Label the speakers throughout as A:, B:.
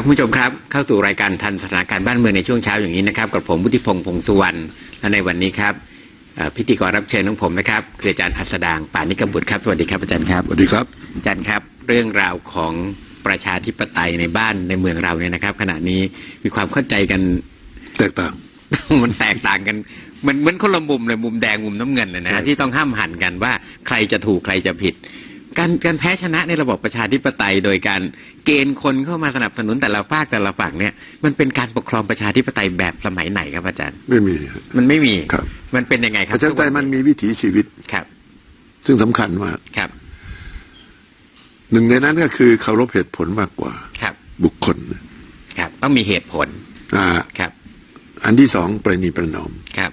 A: วัสดีครับคุณผู้ชมครับเข้าสู่รายการทันสถานการณ์บ้านเมืองในช่วงเช้าอย่างนี้นะครับกับผมวุฒิพงษ์พงษ์สุวรรณและในวันนี้ครับเอ่อพิธีกรรับเชิญของผมนะครับคืออาจารย์หัสดางป่านิกบุตรครับสวัสดีครับอาจารย์ครับ
B: สวัสดีครับ
A: อาจารย์ครับ เรื่องราวของประชาธิปไตยในบ้านในเมืองเราเนี่ยนะครับ ขณะนี้มีความเข้าใจกัน
B: แตกต่าง
A: มันแตกต่างกันเหมันเหมือนคนละมุมเลยมุมแดงมุมน้ำเงินเลยนะ
B: ใช่
A: ฮะที่ต้องห้ามหันกันว่าใครจะถูกใครจะผิด การการแพ้ชนะในระบบประชาธิปไตย โดยการเกณฑ์คนเข้ามาสนับสนุนแต่ละภาคแต่ละฝั่งเนี่ยมันเป็นการปกครองประชาธิปไตยแบบสมัยไหนครับอาจารย์
B: ไม่มี
A: มันไม่มี
B: ครับ
A: มันเป็นยังไงค
B: ป
A: รับ
B: ระชาธิปไตยมันมีวิถีชีวิต
A: ครับ
B: ซึ่งสำคัญมาก
A: ครับ
B: หนึ่งในนั้นก็คือเคารพเหตุผลมากกว่า
A: ครับ
B: บุคคล
A: ครับ ต้องมีเหตุผล
B: อ่า
A: ครับ
B: อันที่สองประนีประนอม
A: ครับ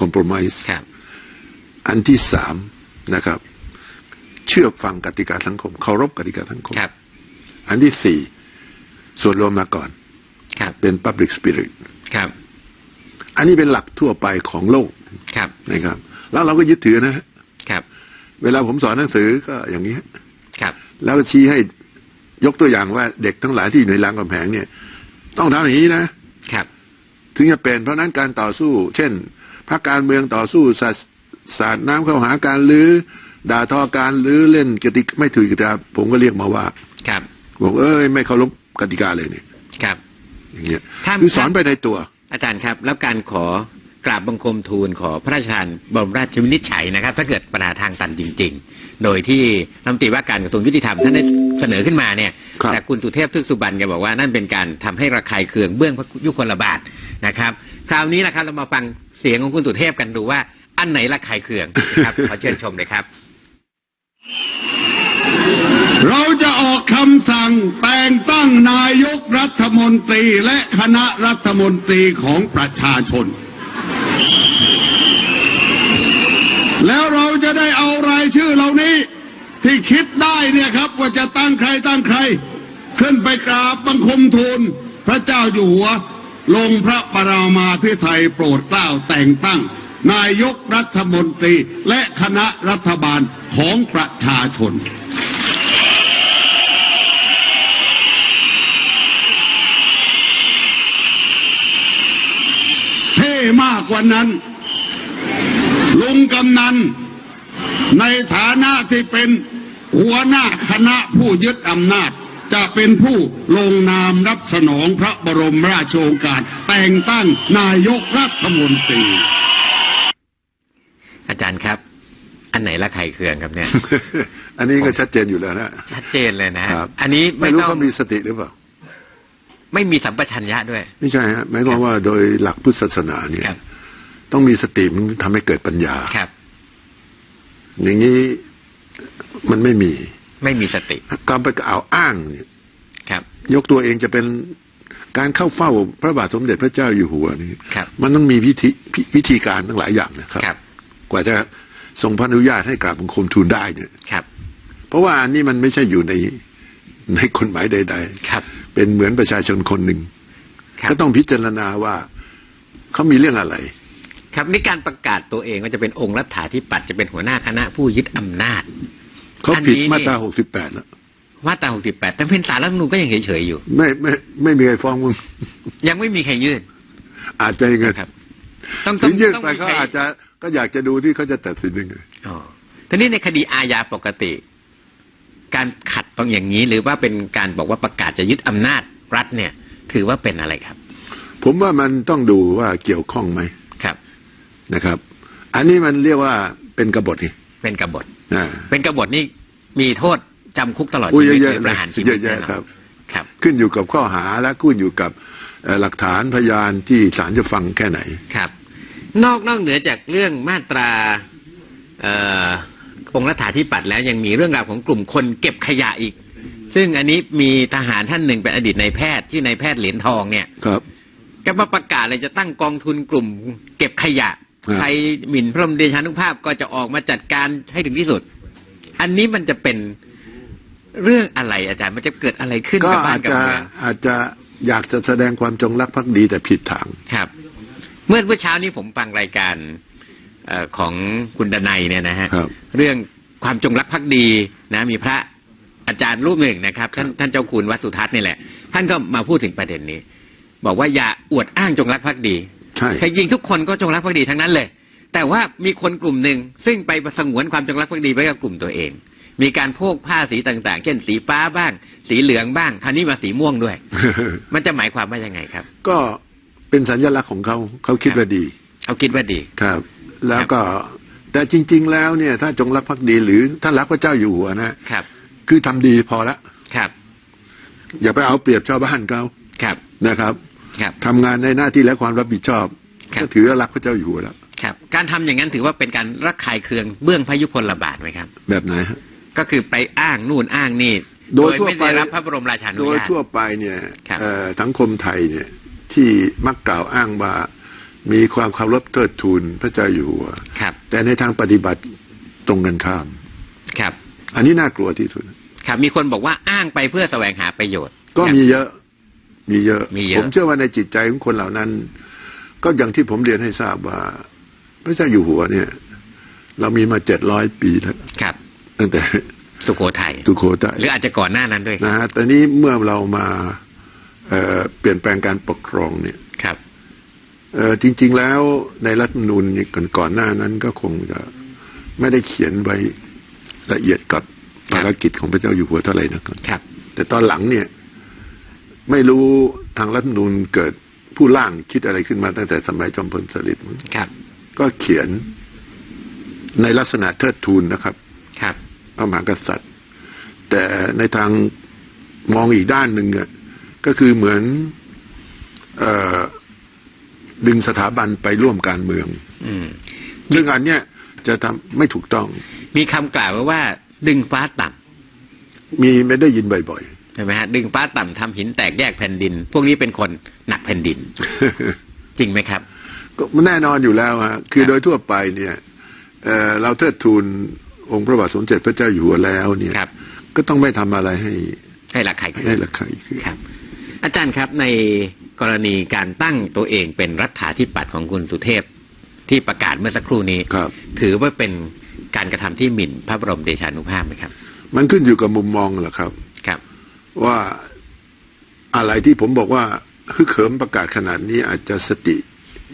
B: คอม p r o m i s e
A: ครับ
B: อันที่สามนะครับ เชื่อฟังกติกาสังคม เคารพกติกาสังคม
A: ครับ
B: อันที่สี่ส่วนรวมมาก่อน
A: ครับ
B: เป็น Public Spirit
A: ครับ
B: อันนี้เป็นหลักทั่วไปของโลก
A: ครับ
B: นะครับ แล้วเราก็ยึดถือนะฮะ
A: ครับ
B: เวลาผมสอนหนังสือก็อย่างนี้ฮะ
A: ครับ
B: แล้วก็ชี้ให้ยกตัวอย่างว่าเด็กทั้งหลายที่อยู่ในรามกำแพงเนี่ย ต้องทำอย่างนี้นะ
A: ครับ
B: ถึงจะเป็นเพราะฉะนั้นการต่อสู้ เช่นพรรคการเมืองต่อสู้สาดสาดน้ำเข้าหาการลือ้อ ด่าทอการลือ้อเล่นกติกไม่ถูกกติกาผมก็เรียกมาว่า
A: ครับ
B: บอกเอ้ยไม่เคารพกติกาเลยเนี่ย
A: ครับ
B: อย่างเงี้ย
A: ถ้า
B: คือสอนไปในตัว
A: อาจารย์ครับ แล้วการขอกราบบังคมทูลขอพระราชทานบรมราชวินิจฉัยนะครับ ถ้าเกิดปัญหาทางตันจริง ๆ โดยที่รัฐมนตรีว่าการกระทรวงยุติธรรมท่านได้เสนอขึ้นมาเนี่ย
B: ครับ
A: แต่คุณสุเทพทึกสุบรรณแกบอกว่านั่นเป็นการทำให้ระคายเคืองเบื้องพระยุคลบาทนะครับ คราวนี้นะครับเรามาฟังเสียงของคุณสุเทพกันดูว่าอันไหนระคายเคืองนะครับขอเชิญชมเลยครับ
C: เราจะออกคำสั่งแต่งตั้งนายกรัฐมนตรีและคณะรัฐมนตรีของประชาชน แล้วเราจะได้เอารายชื่อเหล่านี้ ที่คิดได้เนี่ยครับ ว่าจะตั้งใครตั้งใคร ขึ้นไปกราบบังคมทูลพระเจ้าอยู่หัว ลงพระปรามาพิไทยโปรดเกล้าแต่งตั้ง นายกรัฐมนตรีและคณะรัฐบาลของประชาชน เท่มากก ว่านั้น ลุงกำนัน ในฐานะที่เป็นหัวหน้าคณะผู้ยึดอำนาจ จะเป็นผู้ลงนามรับสนองพระบรมราชโองการ แต่งตั้งนายกรัฐมนตรี
A: อาจารย์ครับ อันไหนระคายเคืองครับเนี่ย
B: อันนี้ก็ชัดเจนอยู่แล้วนะ
A: ชัดเจนเลยนะฮะ
B: ครับ
A: อันนี้
B: ไม่
A: ไม่
B: รู้
A: ต้อง
B: เขามีสติหรือเปล่า
A: ไม่มีสัมปชัญญะด้วย
B: ไม่ใช่ฮะหมายความว่าโดยหลักพุทธศาสนาเนี่ย
A: ครับ
B: ต้องมีสติมันทำให้เกิดปัญญา
A: ครับ
B: อย่างนี้มันไม่มี
A: ไม่มีสติ
B: การไปกล่าวอ้างเนี่ย
A: ครับ
B: ยกตัวเองจะเป็นการเข้าเฝ้าพระบาทสมเด็จพระเจ้าอยู่หัวนี่
A: ครับ
B: มันต้องมีวิธีพิวิธีการทั้งหลายอย่างนะครับ
A: ครับ
B: กว่าจะทรงพระอนุญาตให้กราบบังคมทูลได้เนี่ย
A: ครับ
B: เพราะว่าอันนี้มันไม่ใช่อยู่ในในกฎหมายใด
A: ครับ
B: ๆเป็นเหมือนประชาชนคนหนึ่ง
A: ครับ
B: ก็ต้องพิจารณาว่าเขามีเรื่องอะไร
A: ครับนี่การประกาศตัวเองว่าจะเป็นองค์รัฐาธิปัตย์จะเป็นหัวหน้าคณะผู้ยึดอำนาจ
B: เขา
A: อันนี้
B: ผิด
A: นี่
B: มาตราหกสิบแปดแล้ว
A: ว่าตรา68แต่เป็นสารรัฐธรรมนูญก็ยังเฉยๆอยู่
B: ไม่ไม่ไม่มีใครฟ้องมึง
A: ยังไม่มีใครยื่น
B: อาจจะยังไง
A: ครับต้องต้อ
B: ถึ
A: ง
B: งยื่น
A: ต้อง
B: ไป
A: มี
B: เขา
A: ใคร
B: อาจจะก็อยากจะดูที่เขาจะตัดสินยังไง
A: อ๋อทีนี้ในคดีอาญาปกติ การขัดต้องอย่างนี้หรือว่าเป็นการบอกว่าประกาศจะยึดอำนาจรัฐเนี่ย ถือว่าเป็นอะไรครับ
B: ผมว่ามันต้องดูว่าเกี่ยวข้องไหม
A: ครับ
B: นะครับ อันนี้มันเรียกว่าเป็นกบฏนี่
A: เป็นกบฏ
B: อ่า
A: เป็นกบฏนี่มีโทษจำคุกตลอด
B: อุ้ย
A: ชีวิต
B: เยอะ
A: หรือ
B: ๆ
A: ประหารชีวิต
B: เยอะ
A: แน่น
B: ๆ
A: อน
B: ครับ
A: ครับ
B: ขึ้นอยู่กับข้อหาและขึ้นอยู่กับเอ่อหลักฐานพยานที่ศาลจะฟังแค่ไหน
A: ครับ นอกนอกเหนือจากเรื่องมาตราเอ่อองค์รัฐาธิปัตย์แล้วยังมีเรื่องราวของกลุ่มคนเก็บขยะอีก ซึ่งอันนี้มีทหารท่านหนึ่งเป็นอดีตนายแพทย์ที่นายแพทย์เหรียญทองเนี่ย
B: ครับ
A: ก็มาประกาศเลยจะตั้งกองทุนกลุ่ม เก็บขยะ
B: ครับ
A: ใครหมิ่นพระบรมเดชานุภาพก็จะออกมาจัดการให้ถึงที่สุด อันนี้มันจะเป็นเรื่องอะไรอาจารย์มันจะเกิดอะไรขึ้น
B: ก็
A: กับบ้า
B: อานจ
A: กับ
B: จะ
A: เมือง
B: อาจจะอยากจะแสดงความจงรักภักดีแต่ผิดทาง
A: ครับ เมื่อเมื่อเช้านี้ผมฟังรายการเออของคุณดนัยเนี่ยนะฮะ
B: ครับ
A: เรื่องความจงรักภักดีนะ มีพระอาจารย์รูปหนึ่งนะครับ ท่านท่านเจ้าคุณวัดสุทัศน์นี่แหละ ท่านก็มาพูดถึงประเด็นนี้ บอกว่าอย่าอวดอ้างจงรักภักดี
B: ใช่
A: แต่จริงทุกคนก็จงรักภักดีทั้งนั้นเลย แต่ว่ามีคนกลุ่มหนึ่งซึ่งไปสงวนความจงรักภักดีไว้กับกลุ่มตัวเอง มีการโพกผ้าสีต่างๆ เช่นสีฟ้าบ้าง สีเหลืองบ้างคราวนี้มาสีม่วงด้วย มันจะหมายความว่ายังไงครับ
B: ก็เป็นสัญลักษณ์ของเขาเขาคิดว่าดี
A: เอาคิดว่าดี
B: ครับ แล้วก็แต่จริง ๆ แล้วเนี่ยถ้าจงรักภักดีหรือถ้ารักพระเจ้าอยู่หัวนะครับ คือทำดีพอละ
A: ครับ
B: อย่าไปเอาเปรียบชาวบ้านเขา
A: ครับ
B: นะครับ
A: ครับ
B: ทำงานในหน้าที่และความรับผิดชอบ
A: ครับ
B: ก็ถือว่ารักพระเจ้าอยู่หัวแล้ว
A: ครับการทำอย่างนั้นถือว่าเป็นการรักขายเคืองเบื้องพระยุคลบาทไหมครับ
B: แบบไหนฮะ
A: ก็คือไปอ้างนู่นอ้างนี่
B: โดยทั่ว
A: ไม่
B: ไป
A: ได้รับพระบรมราชานุ
B: โดย
A: ญาต
B: ทั่วไปเนี่ย
A: ครับ
B: เอ่อสังคมไทยเนี่ยที่มักกล่าวอ้างว่ามีความเคารพเทิดทูนพระเจ้าอยู่หัว
A: ครับ
B: แต่ในทางปฏิบัติตรงกันข้าม
A: ครับ
B: อันนี้น่ากลัวที่สุด
A: ครับมีคนบอกว่าอ้างไปเพื่อแสวงหาประโยชน์
B: ก็
A: ครับ
B: มีเยอะ มีเยอะ
A: มีเยอะ
B: ผมเชื่อว่าในจิตใจของคนเหล่านั้น ก็อย่างที่ผมเรียนให้ทราบว่า พระเจ้าอยู่หัวเนี่ย เรามีมาเจ็ดร้อยปีแล้ว
A: ครับ
B: ตั้งแต่
A: สุโขทัย
B: ตุโขทัย
A: หรืออาจจะก่อนหน้านั้นด้วย
B: นะฮะแต่นี้เมื่อเรามาเอ่อเปลี่ยนแปลงการปกครองเนี่ย
A: ครับ
B: เอ่อจริง ๆแล้วในรัฐธรรมนูญนี่ก่อนก่อนหน้านั้นก็คงจะไม่ได้เขียนไว้ละเอียดกับภารกิจของพระเจ้าอยู่หัวเท่าไหร่นะครับ
A: ครับ
B: แต่ตอนหลังเนี่ย ไม่รู้ทางรัฐธรรมนูญเกิดผู้ร่างคิดอะไรขึ้นมาตั้งแต่สมัยจอมพลสฤษดิ์มั้ง
A: ครับ
B: ก็เขียนในลักษณะเทิดทูนนะครับ
A: ครับ
B: พระมหากษัตริย์ แต่ในทางมองอีกด้านหนึ่งอะก็คือเหมือนเออดึงสถาบันไปร่วมการเมือง
A: อืม
B: ซึ่งอันเนี้ยจะทำไม่ถูกต้อง
A: มีคำกล่าวไว้ว่า ดึงฟ้าต่ำ
B: มีไม่ได้ยินบ่อย
A: ใช่ไหมฮะดึงฟ้าต่ำทำหินแตกแยกแผ่นดิน พวกนี้เป็นคนหนักแผ่นดิน จริงไหมครับ
B: ๆก็แน่นอนอยู่แล้วฮะคือ
A: ครับ
B: โดยทั่วไปเนี่ยเอ่อเราเทิดทูนองค์พระบาทสมเด็จพระเจ้าอยู่หัวแล้วเนี่ย
A: ครับ
B: ก็ต้องไม่ทำอะไรให้
A: ให้หลักใคร
B: ให้ระคายเคือง
A: ครับ อาจารย์ครับในกรณีการตั้งตัวเองเป็นรัฐาธิปัตย์ของคุณสุเทพที่ประกาศเมื่อสักครู่นี้
B: ครับ
A: ถือว่าเป็นการกระทำที่หมิ่นพระบรมเดชานุภาพไหมครับ
B: มันขึ้นอยู่กับมุมมองแหละครับ
A: ครับ
B: ว่าอะไรที่ผมบอกว่าฮึกเหิมประกาศขนาดนี้อาจจะสติ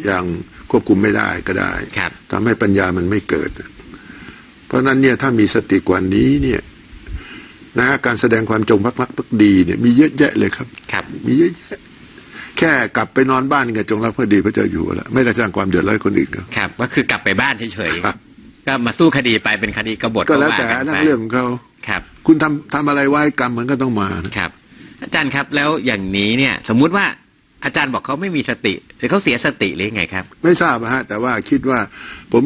B: ยังควบคุมไม่ได้ก็ได้
A: ครับ
B: ทำให้ปัญญามันไม่เกิด เพราะฉะนั้นเนี่ยถ้ามีสติกว่านี้เนี่ยนะฮะการแสดงความจงรักภักดีเนี่ยมีเยอะแยะเลยครับ
A: ครับ
B: มีเยอะแยะ แค่กลับไปนอนบ้านกับจงรักภักดีพระเจ้าอยู่หัวแล้วไม่ได้สร้างความเดือดร้อนให้คนอื่นครับ
A: ครับ ก็คือกลับไปบ้านเฉย
B: ครับ
A: ๆก็มาสู้คดีไปเป็นคดีกบฏ
B: ก็แล้วาแต่
A: กัน
B: นั่
A: ไป
B: นเรื่องของเขา
A: ครับ
B: คุณทำทำอะไรไว้กรรมมันก็ต้องมานะ
A: ครับ อาจารย์ครับแล้วอย่างนี้เนี่ย สมมุติว่าอาจารย์บอกเขาไม่มีสติหรือเขาเสียสติหรือยังไงครับ
B: ไม่ทราบนะฮะแต่ว่าคิดว่าผม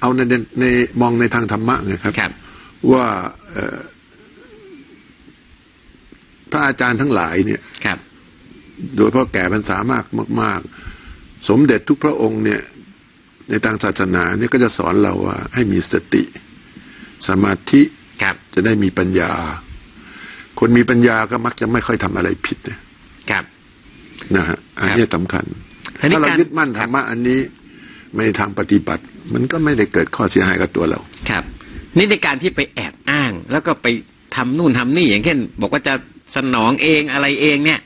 B: เอาในในในมองในทางธรรมะไงครับ
A: ครับ
B: ว่าเอ่อพระอาจารย์ทั้งหลายเนี่ย
A: ครับ
B: โดยเฉพาะแก่พรรษามากมาก ๆ สมเด็จทุกพระองค์เนี่ย ในทางศาสนาเนี่ยก็จะสอนเราว่าให้มีสติ สมาธิ
A: ครับ
B: จะได้มีปัญญา คนมีปัญญาก็มักจะไม่ค่อยทำอะไรผิดนะครับนะฮะอันนี้สำคัญ
A: อันนี้
B: ถ้าเรา
A: การ
B: ยึดมั่นธรรมะอันนี้ในทางปฏิบัติ มันก็ไม่ได้เกิดข้อเสียหายกับตัวเรา
A: ครับ นี่ในการที่ไปแอบอ้าง แล้วก็ไปทำนู่นทำนี่อย่างเช่น บอกว่าจะสนองเองอะไรเองเนี่ย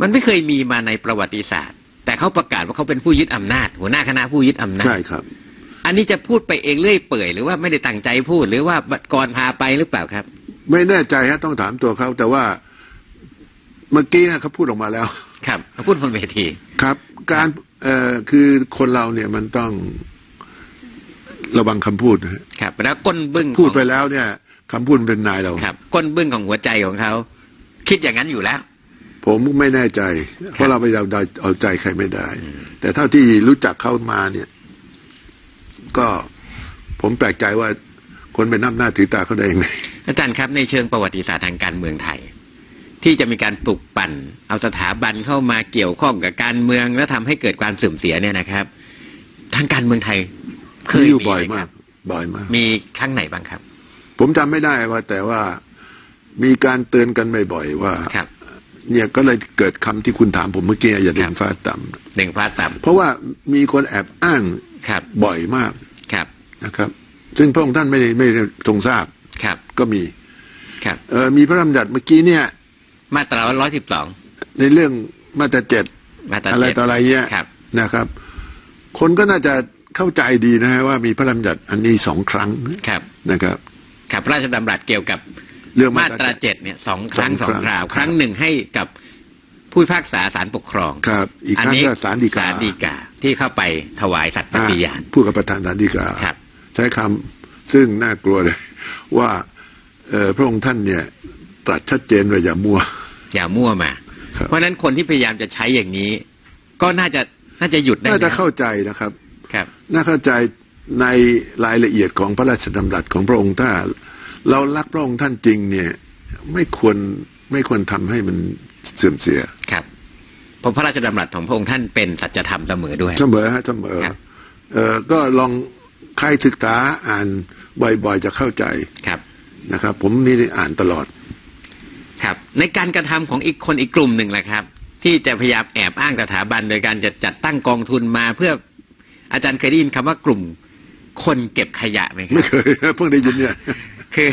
A: มันไม่เคยมีมาในประวัติศาสตร์ แต่เขาประกาศว่าเขาเป็นผู้ยึดอำนาจ หัวหน้าคณะผู้ยึดอำนาจ
B: ใช่ครับ
A: อันนี้จะพูดไปเองเรื่อยเปื่อยหรือว่าไม่ได้ตั้งใจพูดหรือว่าบัตรกรพาไปหรือเปล่าครับ
B: ไม่แน่ใจฮะต้องถามตัวเขาแต่ว่าเมื่อกี้เขาพูดออกมาแล้ว
A: ครับมาพูดบนเวที
B: ครับ การเอ่อคือคนเราเนี่ยมันต้องระวังคำพูดนะฮะ
A: ครับ แล้วก้นบึ้ง
B: พูด
A: ของ
B: ไปแล้วเนี่ยคำพูดเป็นนายเรา
A: ครับ ก้นบึ้งของหัวใจของเขาคิดอย่างนั้นอยู่แล้ว
B: ผมไม่แน่ใจ เพราะเราไปเอาเอาใจใครไม่ได้ แต่เท่าที่รู้จักเขามาเนี่ย ก็ผมแปลกใจว่าคนไปนับหน้าถือตาเขาได้ยังไง
A: อาจารย์ครับในเชิงประวัติศาสตร์ทางการเมืองไทย ที่จะมีการปลุกปั่น เอาสถาบันเข้ามาเกี่ยวข้องกับการเมืองแล้วทำให้เกิดความเสื่อมเสียเนี่ยนะครับ ทางการเมืองไทย เค
B: มี
A: ย
B: อยู่
A: มี
B: บ่อย
A: ไห
B: มา
A: ค
B: ก
A: รับ
B: บ่อยมาก
A: มีครั้งไหนบ้างครับ
B: ผมจำไม่ได้ว่า แต่ว่ามีการเตือนกันบ่อยๆว่า
A: ครับ
B: เนี่ยก็เลยเกิดคำที่คุณถามผมเมื่อกี้อย่าดึ
A: ครั
B: ง
A: บ
B: ฟ้าต่
A: หนึ่งฟ้าต่ำ
B: เพราะว่ามีคนแอบอ้างำ
A: ครับ
B: บ่อยมาก
A: ครับ
B: นะครับ ซึ่งพระองค์ท่านไม่ได้ไม่ได้ทรงทราบ
A: ครับ
B: ก็มี
A: ครับ
B: เออมีพระราชบัญญัติเมื่อกี้เนี่ย
A: มาตราร้อยสิบสอง
B: ในเรื่องมาตราเจ็ด
A: มาตรา
B: อะไร
A: เจ็ด
B: ต่ออะไรเงี้ย
A: ครับ
B: นะครับ คนก็น่าจะเข้าใจดีนะฮะว่ามีพระราชบัญญัติอันนี้สองครั้ง
A: ครับ
B: นะครับ
A: ครับพระราชดำรัสเกี่ยวกับ
B: เรื่อง
A: มา
B: มา
A: ต
B: ต
A: รา
B: รา
A: เจ็ดเนี่ยสองครั้ง
B: ส
A: ส
B: อ
A: องง
B: ครั้ง
A: คราว
B: ครับ
A: ครั้งหนึ่งให้กับ ผู้พิพากษาศาลปกครอง
B: ครับอีกครั้ง
A: นี้
B: ก็ศาลฎีกา
A: ศาลฎีกาที่เข้าไปถวายสัตย์ปฏิญาณ
B: อ่าผู้กับประธานศาลฎีกา
A: ครับ
B: ใช้คำซึ่งน่ากลัวเลย ว่าเอ่อพระองค์ท่านเนี่ยตรัสชัดเจนว่าอย่ามัว
A: อย่ามั่วมา
B: ครับ
A: เพราะฉะนั้นคนที่พยายามจะใช้อย่างนี้ ก็น่าจะน่าจะหยุดได้
B: น่าจะ
A: แล้ว
B: เข้าใจนะครับ
A: ครับ
B: น่าเข้าใจในรายละเอียดของพระราชดำรัสของพระองค์ถ้า เรารักพระองค์ท่านจริงเนี่ย ไม่ควรไม่ควรทำให้มัน เสื่อมเสีย
A: ครับเพราะพระราชดำรัสของพระองค์ท่านเป็นสัจธรรมเสมอด้วย
B: เสมอฮะเสมอ
A: ครับ
B: เออก็ลองใครศึกษาอ่านบ่อยๆจะเข้าใจ
A: ครับ
B: นะครับ ผมนี่อ่านตลอด
A: ครับ ในการกระทำของอีกคนอีกกลุ่มหนึ่งแหละครับ ที่จะพยายามแอบอ้างสถาบัน โดยการจะจัดตั้งกองทุนมาเพื่ออาจารย์เคยได้ยินคำว่ากลุ่มคนเก็บขยะไหมครั
B: ไม่
A: บ
B: เคยเพิ่งได้ยินเนี่ย
A: คือ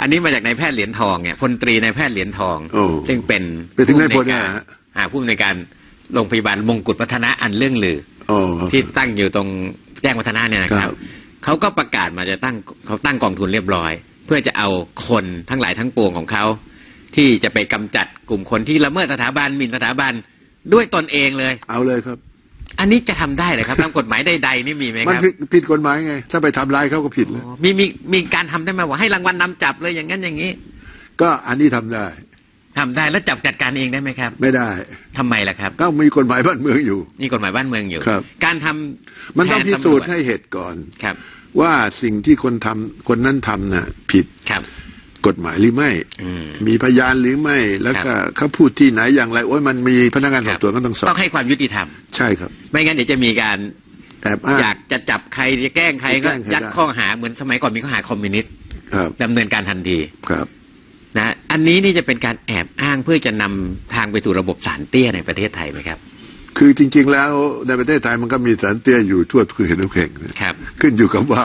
A: อันนี้มาจากนายแพทย์เหรียญทองเนี่ยพลตรีนายแพทย์เหรียญทอง
B: โอ้
A: ซึ่งเป็น
B: ไปถึงนายพล
A: ผู้อำ
B: นะ
A: การ
B: ฮะ
A: อ่าผู้อำนวยการโรงพยาบาลมงกุฎวัฒนะอันเรื่องลือ
B: อ๋อ
A: ที่ตั้งอยู่ตรงแจ้งวัฒนะเนี่ยนะค
B: ค
A: รั
B: รั
A: บบ เขาก็ประกาศมาจะตั้งเขาตั้งกองทุนเรียบร้อย เพื่อจะเอาคนทั้งหลายทั้งปวงของเขา ที่จะไปกำจัดกลุ่มคนที่ละเมิดสถาบันหมิ่นสถาบันด้วยตนเองเลย
B: เอาเลยครับ
A: อันนี้จะทำได้เลยครับตามกฎหมายใดๆนี่มีไหม
B: มัน
A: ครับ
B: ผิดผิดกฎหมายไง ถ้าไปทำร้ายเขาก็ผิดเลย
A: อ๋อมีมีมีการทำได้ไหมว่าให้รางวัลนำจับเลยอย่างนั้นอย่างนี้
B: ก็อันนี้ทำได้
A: ทำได้แล้วจับจัดการเองได้ไหมครับ
B: ไม่ได้
A: ทำไมล่ะครับ
B: ก็มีกฎหมายบ้านเมืองอยู่
A: มีกฎหมายบ้านเมืองอยู่
B: ครับ
A: การทำ
B: มันต้อง
A: แท
B: พิ
A: ตำรวจ
B: สูจน์ให้เหตุก่อน
A: ครับ
B: ว่าสิ่งที่คนทำคนนั้นทำน่ะ ผิด
A: ครับ
B: กฎหมายหรือไม่
A: อืม
B: มีพยานหรือไม่ แล้วก็เขาพูดที่ไหนอย่างไรโอ้ยมันมีพนักงานสอบสวนก็ต้องสอ
A: ต้
B: บ
A: องให้ความยุติธรรม
B: ใช่ครับ
A: ไม่งั้นเดี๋ยวจะมีการ
B: แอบอ้าง
A: อยากจะจับใครจะแกล้งใคร
B: จะแก
A: ก็
B: ล้งใคร
A: ยัด
B: ได้
A: ข้อหาเหมือนสมัยก่อนมีข้อหาคอมมิวนิสต์
B: ครับ
A: ดำเนินการทันที
B: ครับ
A: นะอันนี้นี่จะเป็นการแอบอ้างเพื่อจะนำทางไปสู่ระบบสารเตี้ยในประเทศไทยไหมครับ
B: คือจริง ๆ แล้วในประเทศไทยมันก็มีสารเตี้ยอยู่ทั่วทุกเห็นทุกแห่งนะครับ ขึ้นอยู่กับว่า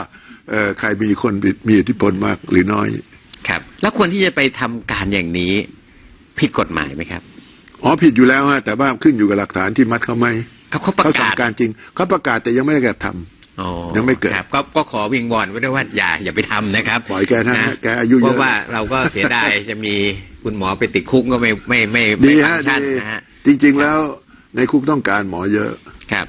B: เอ่อใครมีคนมีอิทธิพลมากหรือน้อย
A: ครับ แล้วคนที่จะไปทำการอย่างนี้ ผิดกฎหมายไหมครับ
B: อ๋อผิดอยู่แล้วฮะแต่ว่าขึ้นอยู่กับหลักฐานที่มัดเขาไหม
A: เขาเขาประ
B: เขา
A: กา
B: สั่ง
A: ศ
B: การจริงเขาประกาศแต่ยังไม่ได้กระทำ
A: อ๋อ
B: ยังไม่เกิด
A: ครับก็ก็ขอวิงวอนไว้ด้วยว่าอย่าอย่าไปทำนะครับ
B: ปล่อยแกนะแกอายุเยอะ
A: เพราะว่าเราก็เสียดายจะมีคุณหมอไปติดคุกก็ไม่ไม่ไม่ไม่
B: ดี
A: ฟั
B: ฮะ
A: งก์ชัน
B: ดี
A: นะฮะ
B: จริง ๆ แล้วในคุกต้องการหมอเยอะ
A: ครับ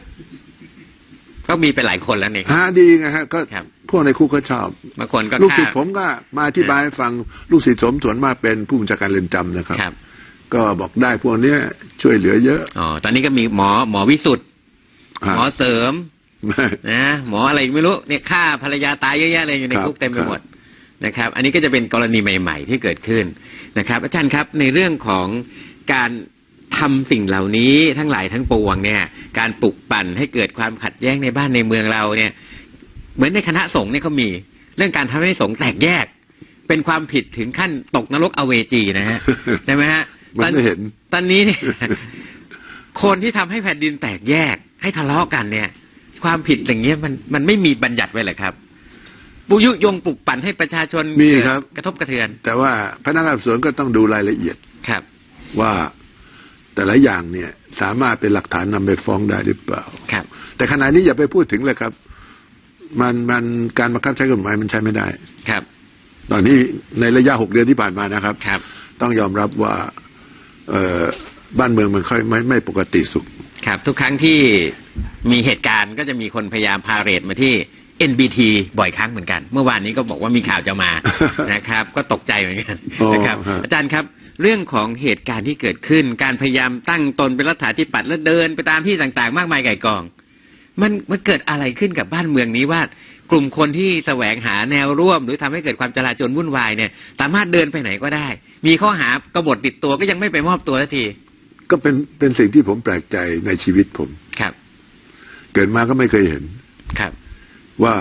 A: ก็มีไปหลายคนแล้วนี่
B: หาดีไงฮะก็
A: ครับ
B: พวกในคุกเขาชอบ
A: บางคนก็
B: ลูกศิษย์
A: ฆ่า
B: ผมก็มาอธิบายให้ฟังลูกศิษย์สมส่วนมากเป็นผู้บัญชาการเรือนจำนะครับ
A: ครับ
B: ก็บอกได้พวกเนี้ยช่วยเหลือเยอะ
A: อ๋อตอนนี้ก็มีหมอหมอวิสุทธ์
B: ฮะ
A: หมอเสริมนะหมออะไรไม่รู้เนี่ยฆ่าภรรยาตายเยอะแยะเลยอยู่ใน
B: ครับ
A: คุกเต็มไป
B: ครับ
A: หมดนะครับ อันนี้ก็จะเป็นกรณีใหม่ ๆ ที่เกิดขึ้นนะครับ อาจารย์ครับในเรื่องของการทำสิ่งเหล่านี้ทั้งหลายทั้งปวงเนี่ย การปลุกปั่นให้เกิดความขัดแย้งในบ้านในเมืองเราเนี่ย เหมือนในคณะสงฆ์เนี่ยเขามี เรื่องการทำให้สงฆ์แตกแยก เป็นความผิดถึงขั้นตกนรกอเวจีนะฮะใช่ไหมฮะ
B: มันไม่เห็น
A: ตอนนี้เนี่ยคนที่ทำให้แผ่นดินแตกแยก ให้ทะเลาะกันเนี่ย ความผิดอย่างเงี้ยมันมันไม่มีบัญญัติไว้เหรอครับปุยุยงปลุกปั่นให้ประชาชน
B: มีครับ
A: กระทบกระเทือน
B: แต่ว่าพนักงานสอบสวนก็ต้องดูรายละเอียด
A: ครับ
B: ว่าแต่ละอย่างเนี่ยสามารถเป็นหลักฐานนำไปฟ้องได้หรือเปล่า
A: ครับ
B: แต่ขณะนี้อย่าไปพูดถึงเลยครับ มันมันการบังคับใช้กฎหมายมันใช้ไม่ได้
A: ครับ
B: ตอนนี้ในระยะหกเดือนที่ผ่านมานะครับ
A: ครับ
B: ต้องยอมรับว่าเอ่อบ้านเมืองมันค่อยไม่ไม่ปกติสุข
A: ครับ ทุกครั้งที่มีเหตุการณ์ก็จะมีคนพยายามพาเรดมาที่ NBT บ่อยครั้งเหมือนกัน เมื่อวานนี้ก็บอกว่ามีข่าวจะมา นะครับ ก็ตกใจเหมือนกัน
B: อ๋อ
A: นะครับ
B: ฮะ
A: อาจารย์ครับ เรื่องของเหตุการณ์ที่เกิดขึ้น การพยายามตั้งตนเป็นรัฐาธิปัตย์แล้วเดินไปตามที่ต่างๆ มากมายไก่กอง มันมันเกิดอะไรขึ้นกับบ้านเมืองนี้ว่ากลุ่มคนที่แสวงหาแนวร่วม หรือทำให้เกิดความจลาจลวุ่นวายเนี่ย สามารถเดินไปไหนก็ได้ มีข้อหากบฏติดตัวก็ยังไม่ไปมอบตัวสักที
B: ก็เป็นเป็นสิ่งที่ผมแปลกใจในชีวิตผม
A: ครับ
B: เกิดมาก็ไม่เคยเห็น
A: ครับ
B: ว่า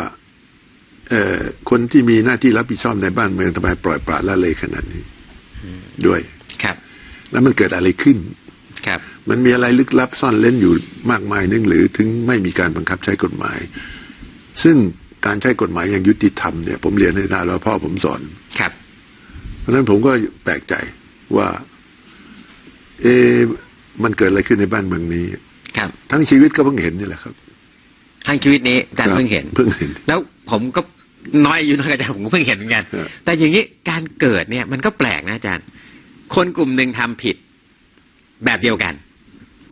B: เอ่อคนที่มีหน้าที่รับผิดชอบในบ้านเมืองทำไมปล่อยปละละเลยขนาดนี้ด้วย
A: ครับ
B: แล้วมันเกิดอะไรขึ้น
A: ครับ
B: มันมีอะไรลึกลับซ่อนเล่นอยู่มากมายนึงหรือถึงไม่มีการบังคับใช้กฎหมาย ซึ่งการใช้กฎหมายอย่างยุติธรรมเนี่ยผมเรียนให้ทราบแล้วพ่อผมสอน
A: ครับ
B: เพราะฉะนั้นผมก็แปลกใจว่า เอะมันเกิดอะไรขึ้นในบ้านเมืองนี้
A: ครับ
B: ทั้งชีวิตก็เพิ่งเห็นนี่แหละครับ
A: ทั้งชีวิตนี้อาจารย์
B: ครับ
A: เพิ่งเห็น
B: เพิ่งเห็น
A: แล้วผมก็น้อยอายู่น้อยกว่าอาจารย์ผมก็เพิ่งเห็นเหมือนกัน
B: ครับ
A: แต่อย่างนี้การเกิดเนี่ยมันก็แปลกนะอาจารย์ คนกลุ่มหนึ่งทำผิดแบบเดียวกัน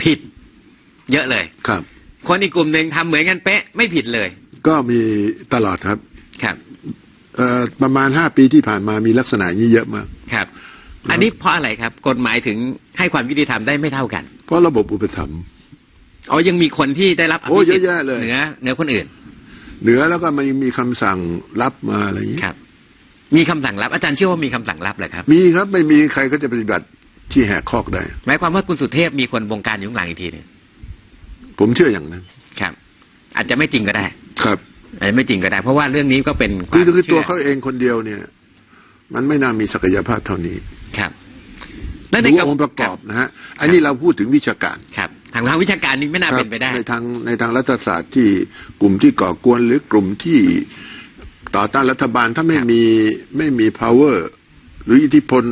A: ผิดเยอะเลย
B: ครับ
A: คนอีกกลุ่มหนึ่งทำเหมือนกันเป๊ะไม่ผิดเลย
B: ก็มีตลอดครับ
A: ครับ
B: เอ่อประมาณห้าปีที่ผ่านมามีลักษณะอย่างนี้เยอะมาก
A: ครับ อันนี้เพราะอะไรครับ กฎหมายถึงให้ความยุติธรรมได้ไม่เท่ากัน
B: เพราะระบบอุปถัมภ์
A: อ๋อ ยังมีคนที่ได้รับ
B: โอ้
A: ภิสิทธิ์
B: เยอะแยะเลย
A: เหนือเหนือคนอื่น
B: เหนือแล้วก็มันยังมีคำสั่งรับมาอะไรอย่างนี้
A: ครับ มีคำสั่งรับ อาจารย์เชื่อว่ามีคำสั่งรับเหรอครับ
B: มีครับไม่มีใครก็จะปฏิบัติ ที่แหกคอกได้
A: หมายความว่าคุณสุเทพมีคนบงการอยู่ข้างหลังอีกทีหนึง
B: ผมเชื่ออย่างนั้น
A: ครับ อาจจะไม่จริงก็ได้
B: ครับ
A: อาจจะไม่จริงก็ได้ เพราะว่าเรื่องนี้ก็เป็นค
B: คือ
A: วาม
B: คือตัว
A: ชื่
B: เขาเองคนเดียวเนี่ย มันไม่น่ามีศักยภาพเท่านี้
A: ครับและใน
B: ดู
A: ก
B: องค์ประกอบนะฮะอันนี้เราพูดถึงวิชาการ
A: ครับ ทางทางวิชาการนี้ไม่น่า
B: ครั
A: เป็นไปได้
B: ในทางในทางรัฐศาสตร์ที่กลุ่มที่ก่อกวนหรือกลุ่มที่ต่อต้านรัฐบาลถ้าไม่
A: ครับ
B: มีไม่มี power หรืออิทธิพล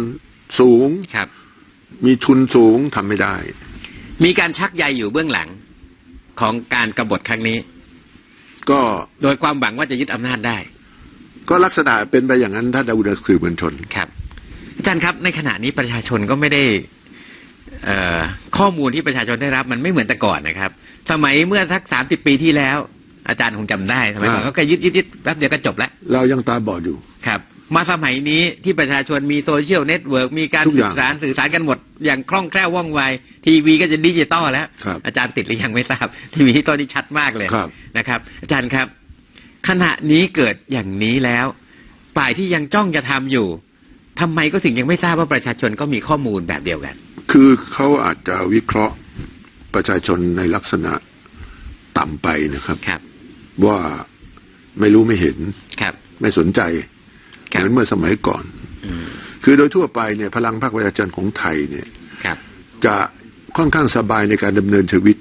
B: สูง
A: ครับ
B: มีทุนสูงทำไม่ได้
A: มีการชักใยอยู่เบื้องหลังของการกบฏครั้งนี้
B: ก็
A: โดยความหวังว่าจะยึดอำนาจได้
B: ก็ลักษณะเป็นไปอย่างนั้นถ้าดูจากสื่อมวลชน
A: ครับอาจารย์ครับในขณะนี้ประชาชนก็ไม่ได้เอ่อข้อมูลที่ประชาชนได้รับมันไม่เหมือนแต่ก่อนนะครับ สมัยเมื่อสักสามสิบปีที่แล้ว อาจารย์คงจำได้สมัยก่อน
B: อ่า
A: เขาแค่ยึดยึดยึดแป๊บเดียวก็จบแล้ว
B: เรายังตาบอดอยู่
A: ครับ มาสมัยนี้ที่ประชาชนมีโซเชียลเน็ตเวิร์กมีการ
B: ทุกอ
A: สื่
B: ย่าง
A: อสารสื่อสารกันหมด อย่างคล่องแคล่วว่องไว ทีวีก็จะดิจิตอลแล้ว
B: ครับ
A: อาจารย์ติดหรือยังไม่ทราบ ทีวีที่ตอนนี้ชัดมากเลย
B: ครับ
A: นะครับ อาจารย์ครับ ขณะนี้เกิดอย่างนี้แล้วฝ่ายที่ยังจ้องจะทำอยู่ทำไมก็ถึงยังไม่ทราบว่าประชาชนก็มีข้อมูลแบบเดียวกัน
B: คือเขาอาจจะวิเคราะห์ประชาชนในลักษณะต่ำไปนะครับ
A: ครับ
B: ว่าไม่รู้ไม่เห็น
A: ครับ
B: ไม่สนใจ
A: ครับ
B: เหมือนเมื่อสมัยก่อน คือโดยทั่วไปเนี่ยพลังพรรคประชาชนของไทยเนี่ย
A: ครับ
B: จะค่อนข้างสบายในการดำเนินชีวิต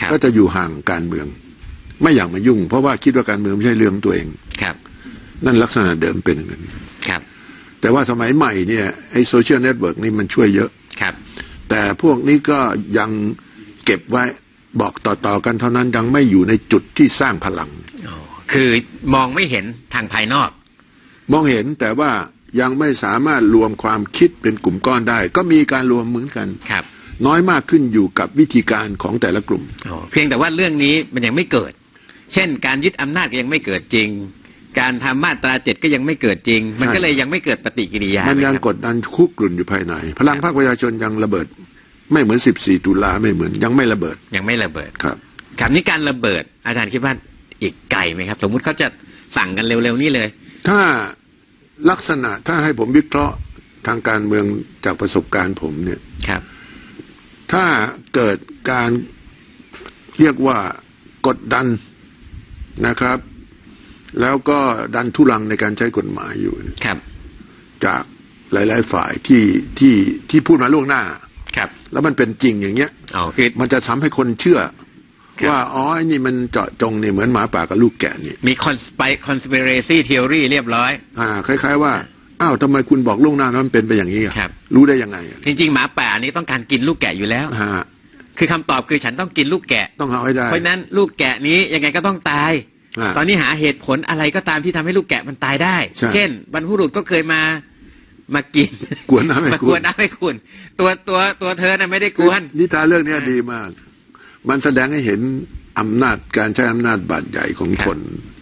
A: ครับ
B: ก็จะอยู่ห่างการเมือง ไม่อยากมายุ่ง เพราะว่าคิดว่าการเมืองไม่ใช่เรื่องของตัวเอง
A: ครับ
B: นั่นลักษณะเดิมเป็นอย่างนั้น
A: ครับ
B: แต่ว่าสมัยใหม่เนี่ยไอ้โซเชียลเน็ตเวิร์กนี่มันช่วยเยอะ
A: ครับ
B: แต่พวกนี้ก็ยังเก็บไว้บอกต่อๆกันเท่านั้นยังไม่อยู่ในจุดที่สร้างพลัง
A: อ๋อคือมองไม่เห็นทางภายนอก
B: มองเห็นแต่ว่ายังไม่สามารถรวมความคิดเป็นกลุ่มก้อนได้ ก็มีการรวมเหมือนกัน
A: ครับ
B: น้อยมากขึ้นอยู่กับวิธีการของแต่ละกลุ่ม
A: อ๋อเพียงแต่ว่าเรื่องนี้มันยังไม่เกิด เช่น การยึดอำนาจก็ยังไม่เกิดจริง การทำมาตราเจ็ดก็ยังไม่เกิดจริง มัน
B: ใช่
A: ก็เลยยังไม่เกิดปฏิกิริยา
B: มันยัง
A: ไหครับ
B: กดดันคุกกรุ่นอยู่ภายใน พลังพรรคประชาชนยังระเบิด ไม่เหมือน 14 ตุลาไม่เหมือน ยังไม่ระเบิด
A: ยังไม่ระเบิด
B: ครับ
A: ครับนี่การระเบิดอาจารย์คิดว่าอีกไกลไหมครับ สมมุติเขาจะสั่งกันเร็วๆนี้เลย
B: ถ้าลักษณะถ้าให้ผมวิเคราะห์ทางการเมืองจากประสบการณ์ผมเนี่ย
A: ครับ
B: ถ้าเกิดการเรียกว่ากดดันนะครับ แล้วก็ดันทุลังในการใช้กฎหมายอยู่
A: ครับ
B: จากหลาย ๆ ฝ่ายที่ที่ที่พูดมาล่วงหน้า
A: ครับ
B: แล้วมันเป็นจริงอย่างเงี้ย
A: อ๋อคือ
B: มันจะทำให้คนเชื่อ
A: ครับ
B: ว่าอ๋อไอ้นี่มันเจาะจงเนี่ยเหมือนหมาป่ากับลูกแกะนี่
A: มีคอนสไปคอน spiracy theory เรียบร้อย
B: อ่า คล้ายๆว่าอ้าวทำไมคุณบอกล่วงหน้าว่ามันเป็นไปอย่างนี้อะ
A: ครับ
B: รู้ได้ยังไงอะ
A: จริงๆ หมาป่านี้ต้องการกินลูกแกะอยู่แล้ว
B: ฮะ
A: คือคำตอบคือฉันต้องกินลูกแกะ
B: ต้องเอาให้ได้
A: เพราะฉะนั้นลูกแกะนี้ยังไงก็ต้องตาย
B: อ่า
A: ตอนนี้หาเหตุผลอะไรก็ตามที่ทำให้ลูกแกะมันตายได้
B: ใช่
A: เช่น บรรพบุรุษก็เคยมามากิน
B: กวนน้ำให้
A: มา
B: คุ
A: กวน
B: ณ
A: น้ำให้คุณตัวตัวตัวเธอน่ะไม่ได้กวน
B: นิทานเรื่องเนี้ยดีมาก มันแสดงให้เห็นอำนาจการใช้อำนาจบาดใหญ่ของ
A: ครับ
B: คน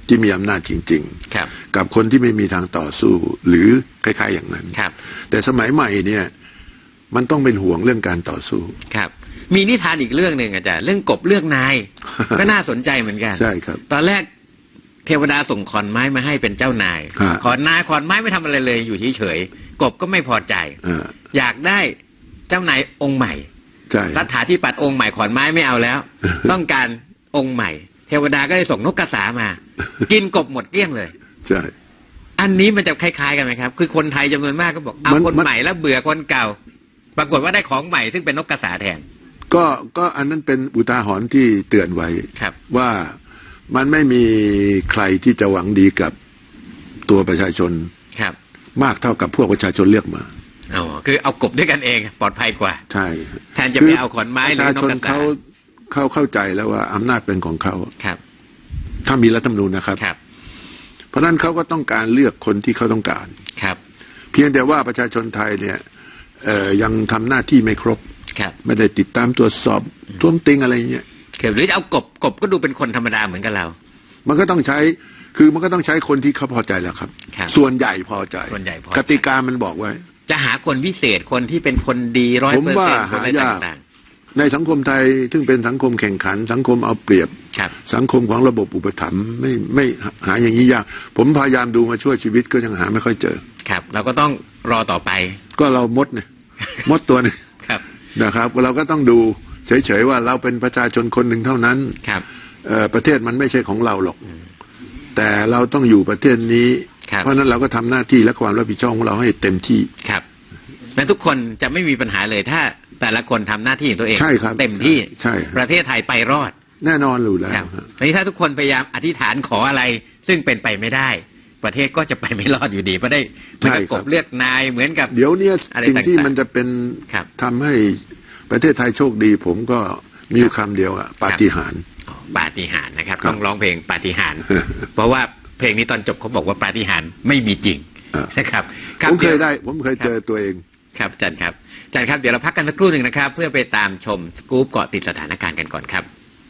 B: ที่มีอำนาจจริง
A: ครับ
B: ๆกับคนที่ไม่มีทางต่อสู้หรือคล้ายๆอย่างนั้น
A: ครับ
B: แต่สมัยใหม่เนี่ยมันต้องเป็นห่วงเรื่องการต่อสู้
A: ครับ มีนิทานอีกเรื่องหนึ่งอาจารย์เรื่องกบเลือกนาย ก็น่าสนใจเหมือนกัน
B: ใช่ครับ
A: ตอนแรกเทวดาส่งขอนไม้มาให้เป็นเจ้านาย
B: ฮะ
A: ขอนนายขอนไม้ไม่ทำอะไรเลยอยู่เฉยๆกบก็ไม่พอใจ
B: อ่า
A: อยากได้เจ้านายองค์ใหม่
B: ใช่
A: รัฐาธิปัตย์องค์ใหม่ขอนไม้ไม่เอาแล้ว ต้องการองค์ใหม่ เทวดาก็เลยส่งนกกระสามา กินกบหมดเกลี้ยงเลย
B: ใช่
A: อันนี้มันจะคล้ายๆกันไหมครับ คือคนไทยจำนวนมากก็บอกเอา
B: มัน
A: คน
B: มัน
A: ใหม่แล้วเบื่อคนเก่า ปรากฏว่าได้ของใหม่ซึ่งเป็นนกกระสาแทน
B: ก็ก็อันนั้นเป็นอุทาหรณ์ที่เตือนไว้
A: ครับ
B: ว่ามันไม่มีใครที่จะหวังดีกับตัวประชาชน
A: ครับ
B: มากเท่ากับพวกประชาชนเลือกมา
A: อ๋อคือเอากบด้วยกันเอง ปลอดภัยกว่า
B: ใช่
A: แทนจะไปเอาขอนไม้ห
B: ป
A: รือ
B: ระชาน
A: ก
B: ชน
A: กระตา
B: เขาเขาเข้าใจแล้วว่าอำนาจเป็นของเขา
A: ครับ
B: ถ้ามีรัฐธรรมนูญนะครับ
A: ครับ
B: เพราะฉะนั้นเขาก็ต้องการเลือกคนที่เขาต้องการ
A: ครับ
B: เพียงแต่ว่าประชาชนไทยเนี่ยเอ่อยังทำหน้าที่ไม่ครบ
A: ครับ
B: ไม่ได้ติดตามตรวจสอบท้วงติงอะไรเงี้ย
A: คือหรือจะเอากบกบก็ดูเป็นคนธรรมดาเหมือนกับเรา
B: มันก็ต้องใช้คือมันก็ต้องใช้คนที่เขาพอใจแล้วครับ
A: ครับ
B: ส่วนใหญ่พอใจ
A: ส่วนใหญ่พอใจ
B: กติกามันบอกไว้
A: จะหาคนพิเศษคนที่เป็นคนดีร้อย
B: ผม
A: เปอร์
B: ว่า
A: เซ็นต์คนอะไร
B: หายาก
A: ต่าง
B: ในสังคมไทยซึ่งเป็นสังคมแข่งขัน สังคมเอาเปรียบ
A: ๆครับ
B: สังคมของระบบอุปถัมภ์ไม่ไม่หาอย่างนี้ยาก ผมพยายามดูมาช่วยชีวิตก็ยังหาไม่ค่อยเจอ
A: ครับ เราก็ต้องรอต่อไป
B: ก็เรามดเนี่ยมดตัวหนึง
A: ครับ
B: นะครับ เราก็ต้องดูเฉยๆว่าเราเป็นประชาชนคนหนึ่งเท่านั้น
A: ครับ
B: เอ่อประเทศมันไม่ใช่ของเราหรอก แต่เราต้องอยู่ประเทศนี้
A: ครับ
B: เพราะฉะนั้นเราก็ทำหน้าที่และความรับผิดชอบของเราให้เต็มที่
A: ครับและทุกคนจะไม่มีปัญหาเลยถ้าแต่ละคนทำหน้าที่ของตัวเอง
B: ใช่ครับ
A: เต็มที่
B: ใช่ใช่
A: ประเทศไทยไปรอด
B: แน่นอนอยู่แล้
A: ครั
B: ว
A: บ
B: ฮะ
A: ทีนี้ถ้าทุกคนพยายามอธิษฐานขออะไร ซึ่งเป็นไปไม่ได้ ประเทศก็จะไปไม่รอดอยู่ดีเพราะได้เหมือนกับกบเลือกนายเหมือนกับ
B: เดี๋ยวเนี้ย
A: อะไร
B: สิ่งที่
A: ต่างๆ
B: มันจะเป็น
A: ครับ
B: ทำให้ประเทศไทยโชคดี ผมก็มีอยู่คำเดียวอะปาฏิหาริย์
A: อ๋อปาฏิหาริย์นะครับ
B: ครับ
A: ต้องร้องเพลงปาฏิหาริย์เพราะว่าเพลงนี้ตอนจบเขาบอกว่าปาฏิหาริย์ไม่มีจริง
B: เออ
A: นะครับรับ
B: ผมเคย
A: ดี๋ว
B: ได้ ผมเคยเจอตัวเอง
A: ครับอาจารย์ครับอาจารย์ครับเดี๋ยวเราพักกันสักครู่หนึ่งนะครับ เพื่อไปตามชมสกู๊ปเกาะติดสถานการณ์กันก่อนครับ